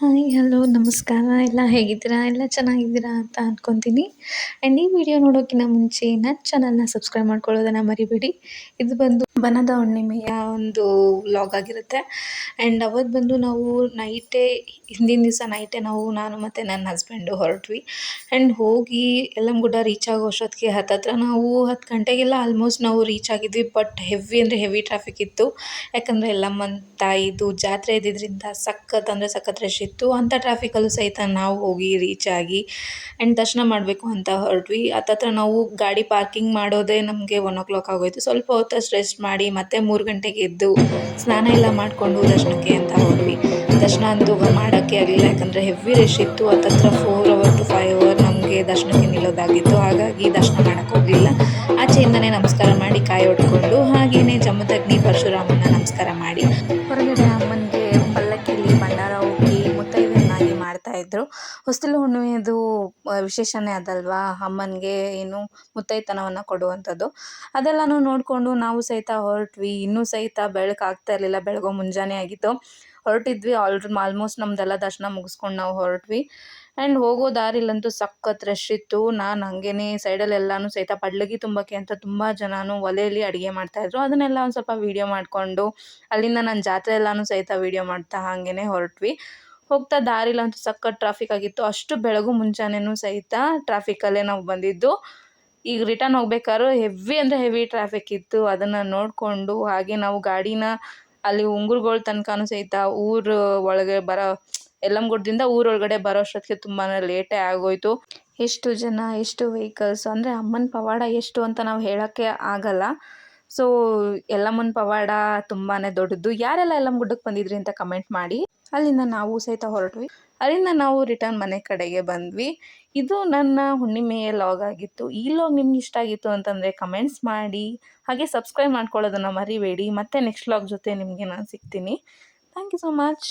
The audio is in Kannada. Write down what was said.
ಹಾಯ್ ಹಲೋ ನಮಸ್ಕಾರ. ಎಲ್ಲ ಹೇಗಿದ್ದೀರಾ? ಎಲ್ಲ ಚೆನ್ನಾಗಿದ್ದೀರಾ ಅಂತ ಅಂದ್ಕೊತೀನಿ ಆ್ಯಂಡ್ ಈ ವಿಡಿಯೋ ನೋಡೋಕ್ಕಿಂತ ಮುಂಚೆ ನನ್ನ ಚಾನಲ್ನ ಸಬ್ಸ್ಕ್ರೈಬ್ ಮಾಡ್ಕೊಳ್ಳೋದನ್ನು ಮರಿಬೇಡಿ. ಇದು ಬಂದು ಬನದ ಹುಣ್ಣಿಮೆಯ ಒಂದು ವ್ಲಾಗ್ ಆಗಿರುತ್ತೆ. ಆ್ಯಂಡ್ ಅವತ್ತು ಬಂದು ನಾವು ನೈಟೇ ಹಿಂದಿನ ದಿವಸ ನೈಟೇ ನಾವು, ನಾನು ಮತ್ತು ನನ್ನ ಹಸ್ಬೆಂಡು ಹೊರಟ್ವಿ. ಆ್ಯಂಡ್ ಹೋಗಿ ಎಲ್ಲಮ್ ಗುಡ್ಡ ರೀಚ್ ಆಗೋ ಅಷ್ಟೊತ್ತಿಗೆ ಹತ್ತತ್ರ ನಾವು ಹತ್ತು ಗಂಟೆಗೆಲ್ಲ ಆಲ್ಮೋಸ್ಟ್ ನಾವು ರೀಚ್ ಆಗಿದ್ವಿ. ಬಟ್ ಹೆವಿ ಅಂದರೆ ಹೆವಿ ಟ್ರಾಫಿಕ್ ಇತ್ತು. ಯಾಕಂದರೆ ಎಲ್ಲಮ್ಮನ ತಾಯಿದು ಜಾತ್ರೆ ಇದ್ದಿದ್ದರಿಂದ ಸಖತ್ ಅಂದರೆ ಸಖತ್ ರಶ್ ಇತ್ತು. ಅಂಥ ಟ್ರಾಫಿಕಲ್ಲೂ ಸಹಿತ ನಾವು ಹೋಗಿ ರೀಚ್ ಆಗಿ ಆ್ಯಂಡ್ ದರ್ಶನ ಮಾಡಬೇಕು ಅಂತ ಹೊರಟ್ವಿ. ಹತ್ತತ್ರ ನಾವು ಗಾಡಿ ಪಾರ್ಕಿಂಗ್ ಮಾಡೋದೇ ನಮಗೆ ಒನ್ ಓ ಕ್ಲಾಕ್ ಆಗೋಯಿತು. ಸ್ವಲ್ಪ ಹೊತ್ತಷ್ಟು ರೆಸ್ಟ್ ಮಾಡಿ ಮತ್ತೆ ಮೂರು ಗಂಟೆಗೆ ಎದ್ದು ಸ್ನಾನ ಎಲ್ಲ ಮಾಡಿಕೊಂಡು ದರ್ಶನಕ್ಕೆ ಅಂತ ಹೋದ್ವಿ ದರ್ಶನ ಅಂತೂ ಮಾಡೋಕ್ಕೆ ಆಗಲಿಲ್ಲ. ಯಾಕಂದರೆ ಹೆವಿ ರಶ್ ಇತ್ತು. ಹತ್ತತ್ರ four hour to five hour ನಮಗೆ ದರ್ಶನಕ್ಕೆ ನಿಲ್ಲೋದಾಗಿತ್ತು. ಹಾಗಾಗಿ ದರ್ಶನ ಮಾಡೋಕ್ಕೆ ಹೋಗಲಿಲ್ಲ. ಆಚೆಯಿಂದನೇ ನಮಸ್ಕಾರ ಮಾಡಿ ಕಾಯಿ ಹೊಡ್ಕೊಂಡು ಹಾಗೆಯೇ ಜಮದಗ್ನಿ ಪರಶುರಾಮನ ನಮಸ್ಕಾರ ಮಾಡಿ. ಹೊಸ್ತಿಲು ಹುಣ್ಣಿಮೆದು ವಿಶೇಷನೇ ಅದಲ್ವಾ? ಅಮ್ಮನಿಗೆ ಏನು ಮುತ್ತೈತನವನ್ನು ಕೊಡುವಂಥದ್ದು. ಅದೆಲ್ಲನೂ ನೋಡಿಕೊಂಡು ನಾವು ಸಹಿತ ಹೊರಟ್ವಿ. ಇನ್ನೂ ಸಹಿತ ಬೆಳಕು ಆಗ್ತಾ ಇರಲಿಲ್ಲ. ಬೆಳಗೋ ಮುಂಜಾನೆ ಆಗಿತ್ತು. ಹೊರಟಿದ್ವಿ. ಆಲ್, ಆಲ್ಮೋಸ್ಟ್ ನಮ್ಮದೆಲ್ಲ ದರ್ಶನ ಮುಗಿಸ್ಕೊಂಡು ನಾವು ಹೊರಟ್ವಿ. ಆ್ಯಂಡ್ ಹೋಗೋ ದಾರಿಲಂತೂ ಸಖತ್ ರಶ್ ಇತ್ತು. ನಾನು ಹಂಗೇನೆ ಸೈಡಲ್ಲೆಲ್ಲನೂ ಸಹಿತ ಪಡ್ಲಗಿ ತುಂಬಕ್ಕೆ ಅಂತ ತುಂಬ ಜನನು ಒಲೆಯಲ್ಲಿ ಅಡುಗೆ ಮಾಡ್ತಾಯಿದ್ರು ಅದನ್ನೆಲ್ಲ ಒಂದು ಸ್ವಲ್ಪ ವೀಡಿಯೋ ಮಾಡಿಕೊಂಡು ಅಲ್ಲಿಂದ ನಾನು ಜಾತ್ರೆ ಎಲ್ಲನೂ ಸಹಿತ ವೀಡಿಯೋ ಮಾಡ್ತಾ ಹಾಗೇ ಹೊರಟ್ವಿ. ಹೋಗ್ತಾ ದಾರಿಲಂತೂ ಸಖತ್ ಟ್ರಾಫಿಕ್ ಆಗಿತ್ತು. ಅಷ್ಟು ಬೆಳಗು ಮುಂಜಾನೆನೂ ಸಹಿತ ಟ್ರಾಫಿಕಲ್ಲೇ ನಾವು ಬಂದಿದ್ದು. ಈಗ ರಿಟರ್ನ್ ಹೋಗ್ಬೇಕಾದ್ರೂ ಹೆವಿ ಅಂದರೆ ಹೆವಿ ಟ್ರಾಫಿಕ್ ಇತ್ತು. ಅದನ್ನು ನೋಡಿಕೊಂಡು ಹಾಗೆ ನಾವು ಗಾಡಿನ ಅಲ್ಲಿ ಉಂಗುರ್ಗಳ ತನಕನೂ ಸಹಿತ ಊರು ಒಳಗೆ ಬರೋ ಎಲ್ಲಮ್ಗುಡ್ದಿಂದ ಊರೊಳಗಡೆ ಬರೋ ಅಷ್ಟೊತ್ತಿಗೆ ತುಂಬಾ ಲೇಟೇ ಆಗೋಯಿತು. ಎಷ್ಟು ಜನ, ಎಷ್ಟು ವೆಹಿಕಲ್ಸ್ ಅಂದರೆ ಅಮ್ಮನ ಪವಾಡ ಎಷ್ಟು ಅಂತ ನಾವು ಹೇಳೋಕ್ಕೆ ಆಗಲ್ಲ. ಸೊ ಯಲ್ಲಮ್ಮನ ಪವಾಡ ತುಂಬಾ ದೊಡ್ಡದು ಯಾರೆಲ್ಲ ಯಲ್ಲಮ್ಮ ಗುಡ್ಡಕ್ಕೆ ಬಂದಿದ್ರಿ ಅಂತ ಕಮೆಂಟ್ ಮಾಡಿ. ಅಲ್ಲಿಂದ ನಾವು ಸಹಿತ ಹೊರಟ್ವಿ. ಅಲ್ಲಿಂದ ನಾವು ರಿಟರ್ನ್ ಮನೆ ಕಡೆಗೆ ಬಂದ್ವಿ. ಇದು ನನ್ನ ಹುಣ್ಣಿಮೆಯ ಲಾಗ್ ಆಗಿತ್ತು. ಈ ಲಾಗ್ ನಿಮ್ಗೆ ಇಷ್ಟ ಆಗಿತ್ತು ಅಂತಂದರೆ ಕಮೆಂಟ್ಸ್ ಮಾಡಿ. ಹಾಗೆ ಸಬ್ಸ್ಕ್ರೈಬ್ ಮಾಡ್ಕೊಳ್ಳೋದನ್ನು ಮರಿಬೇಡಿ. ಮತ್ತೆ ನೆಕ್ಸ್ಟ್ ಲಾಗ್ ಜೊತೆ ನಿಮಗೆ ನಾನು ಸಿಗ್ತೀನಿ. Thank you so much